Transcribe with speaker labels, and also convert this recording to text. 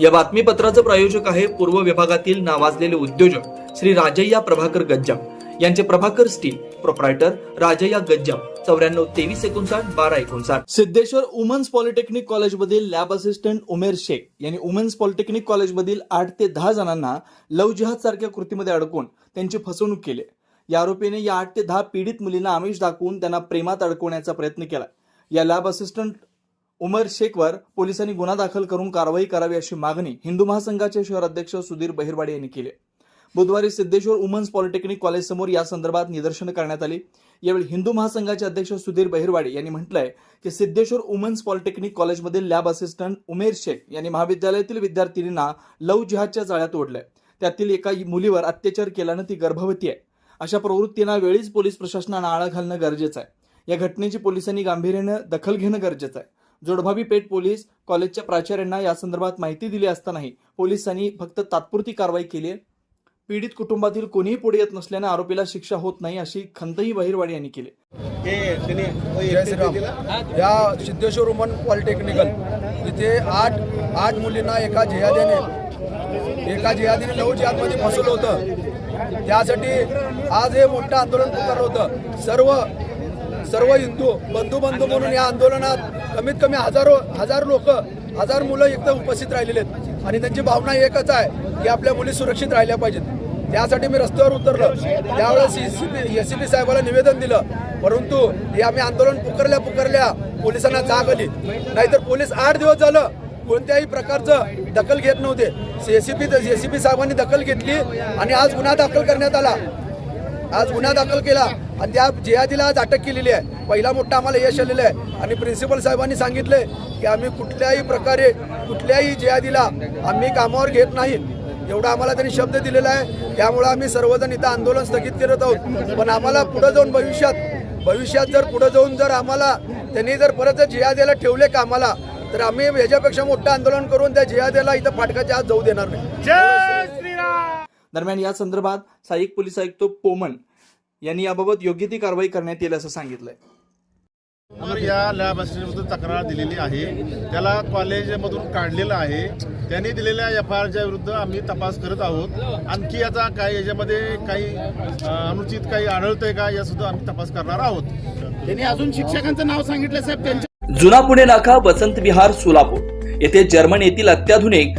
Speaker 1: या बातमीपत्राचं प्रायोजक आहे पूर्व विभागातील नावाजलेले उद्योजक श्री राजय्या प्रभाकर गज्जाम. यांचे प्रभाकर स्टील प्रोप्रायटर राजय्या गज्जाम. चौऱ्याण्णव तेवीस एकोणसाठ बारा एकोणसाठ. सिद्धेश्वर वुमन्स पॉलिटेक्निक कॉलेजमधील लॅब असिस्टंट उमेर शेख यांनी वुमेन्स पॉलिटेक्निक कॉलेजमधील आठ ते दहा जणांना लव जिहाद सारख्या कृतीमध्ये अडकून त्यांची फसवणूक केली. या आरोपीने या आठ ते दहा पीडित मुलींना आमिष दाखवून त्यांना प्रेमात अडकवण्याचा प्रयत्न केला. या लॅब असिस्टंट उमर शेखवर पोलिसांनी गुन्हा दाखल करून कारवाई करावी अशी मागणी हिंदू महासंघाचे शहर अध्यक्ष सुधीर बहिरवाडे यांनी केली बुधवारी सिद्धेश्वर वुमन्स पॉलिटेक्निक कॉलेज समोर या संदर्भात निदर्शनं करण्यात आली. यावेळी हिंदू महासंघाचे अध्यक्ष सुधीर बहिरवाडे यांनी म्हटलंय की सिद्धेश्वर वुमन्स पॉलिटेक्निक कॉलेजमधील लॅब असिस्टंट उमेर शेख यांनी महाविद्यालयातील विद्यार्थिनींना लव जिहादच्या जाळ्यात ओढलंय. त्यातील एका मुलीवर अत्याचार केल्यानं ती गर्भवती आहे. अशा प्रवृत्तींना वेळीच पोलीस प्रशासनानं आळा घालणं गरजेचं आहे. या घटनेची पोलिसांनी गांभीर्यानं दखल घेणं गरजेचं आहे. जोडभावी पेठ पोलीस कॉलेजच्या प्राचार्यांना या संदर्भात माहिती दिली असतानाही पोलिसांनी फक्त तात्पुरती कारवाई केली आहे. पीडित कुटुंबातील कोणीही पुढे येत नसल्यानं आरोपीला शिक्षा होत नाही अशी खंतही बहिरवाडी यांनी केली.
Speaker 2: जय श्रीराम. या सिद्धेश्वर वुमन पॉलिटेक्निकल. इथे आठ आठ मुलींना एका जिहाद्याने एका जिहादीने लव जिहादमध्ये फसवलं होतं. त्यासाठी आज हे मोठं आंदोलन पुकारलं होतं. सर्व सर्व हिंदू बंधू बंधू म्हणून या आंदोलनात कमीत कमी हजारो हजार लोक हजार मुलं एकदम उपस्थित राहिलेले आहेत. आणि त्यांची भावना एकच आहे की आपल्या मुली सुरक्षित राहिल्या पाहिजेत. त्यासाठी मी रस्त्यावर उतरलो. त्यावेळेस एसीपी एसीपी साहेबाला निवेदन दिलं. परंतु हे आम्ही आंदोलन पुकारल्या पुकारल्या पोलिसांना जाग आली. नाहीतर पोलीस आठ दिवस झालं कोणत्याही प्रकारचं दखल घेत नव्हते. सी एसीपी पी साहेबांनी दखल घेतली आणि आज गुन्हा दाखल करण्यात आला. आज गुन्हा दाखल केला आणि त्या जिहादीला आज अटक केलेली आहे. पहिला मोठा आम्हाला यश आलेलं आहे. आणि प्रिन्सिपल साहेबांनी सांगितले की आम्ही कुठल्याही प्रकारे कुठल्याही जिहादीला आम्ही कामावर घेत नाही. एवढा आम्हाला त्यांनी शब्द दिलेला आहे. त्यामुळे आम्ही सर्वजण इथं आंदोलन स्थगित करत आहोत. पण आम्हाला पुढे जाऊन भविष्यात भविष्यात जर पुढे जाऊन जर आम्हाला त्यांनी जर परत जर जिहादीला ठेवले कामाला तर आम्ही ह्याच्यापेक्षा मोठं आंदोलन करून त्या जिहाद्याला इथं फाटकाच्या आत जाऊ देणार नाही.
Speaker 1: दरम्यान या संदर्भात सहाय्यक पोलीस आयुक्त पोमन यांनी याबाबत योग्य ती कारवाई करण्यात येईल असं सांगितलंय.
Speaker 3: तर या लॅब असिस्टंटबद्दल तक्रार दिलेली आहे. त्याला कॉलेजमधून काढलेलं आहे. त्यांनी दिलेल्या एफ आय आरच्या विरुद्ध आम्ही तपास करत आहोत. आणखी याचा काही याच्यामध्ये काही अनुचित काही आढळतंय का या सुद्धा आम्ही तपास करणार आहोत.
Speaker 4: त्यांनी अजून शिक्षकांचं नाव सांगितलं साहेब. त्यांच्या
Speaker 1: जुना पुणे नाका वसंत विहार सोलापूर. येथे जर्मन येथील अत्याधुनिक